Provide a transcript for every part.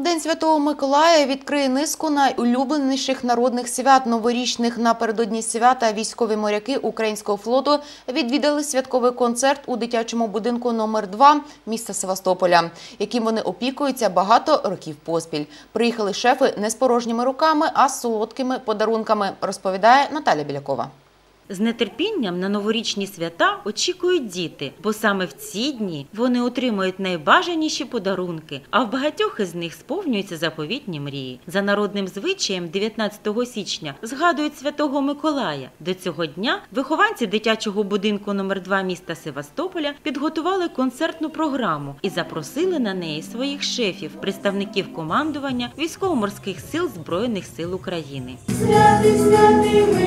День Святого Миколая відкриє низку найулюбленіших народних свят новорічних. Напередодні свята військові моряки українського флоту відвідали святковий концерт у дитячому будинку номер 2 міста Севастополя, яким вони опікуються багато років поспіль. Приїхали шефи не з порожніми руками, а з солодкими подарунками, розповідає Наталя Білякова. З нетерпінням на новорічні свята очікують діти, бо саме в ці дні вони отримують найбажаніші подарунки, а в багатьох із них сповнюються заповітні мрії. За народним звичаєм 19 січня згадують святого Миколая. До цього дня вихованці дитячого будинку номер 2 міста Севастополя підготували концертну програму і запросили на неї своїх шефів, представників командування військово-морських сил Збройних сил України. Святий, святий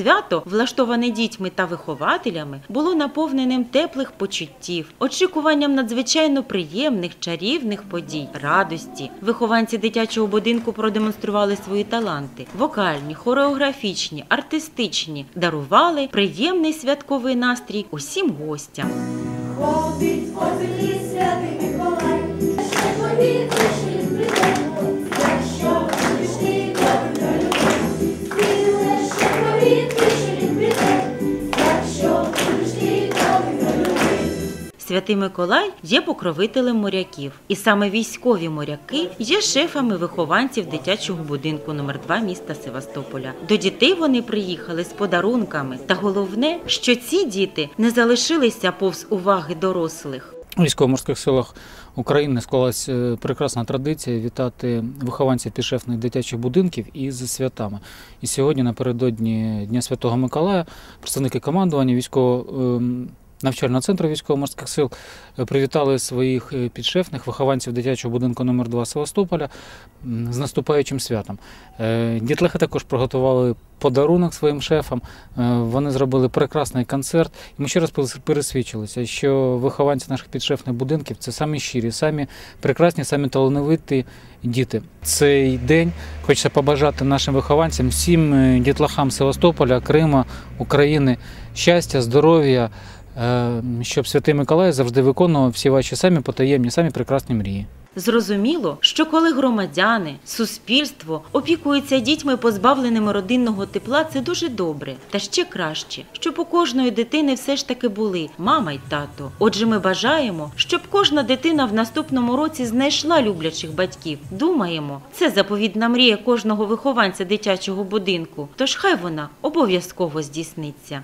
Свято, влаштоване дітьми та вихователями, було наповненим теплих почуттів, очікуванням надзвичайно приємних, чарівних подій, радості. Вихованці дитячого будинку продемонстрували свої таланти: вокальні, хореографічні, артистичні, дарували приємний святковий настрій усім гостям. Ходить по святий Миколай, ще повітря Святий Миколай є покровителем моряків, і саме військові моряки є шефами вихованців дитячого будинку номер 2 міста Севастополя. До дітей вони приїхали з подарунками. Та головне, що ці діти не залишилися повз уваги дорослих. У військово-морських силах України склалась е, прекрасна традиція вітати вихованців підшефних дитячих будинків із святами. І сьогодні, напередодні Дня Святого Миколая, представники командування військово ем, навчального центру військово-морських сил е, привітали своїх е, підшефних вихованців дитячого будинку номер 2 Севастополя з наступаючим святом. Е, Дітлахи також приготували подарунок своїм шефам. Вони зробили прекрасний концерт. І ми ще раз пересвідчилися, що вихованці наших підшефних будинків це самі щирі, самі прекрасні, самі талановиті діти. Цей день хочеться побажати нашим вихованцям, всім дітлахам Севастополя, Крима, України щастя, здоров'я, щоб Святий Миколай завжди виконував всі ваші самі потаємні, самі прекрасні мрії. Зрозуміло, що коли громадяни, суспільство опікуються дітьми, позбавленими родинного тепла, це дуже добре. Та ще краще, щоб у кожної дитини все ж таки були мама й тато. Отже, ми бажаємо, щоб кожна дитина в наступному році знайшла люблячих батьків. Думаємо, це заповідна мрія кожного вихованця дитячого будинку. Тож хай вона обов'язково здійсниться.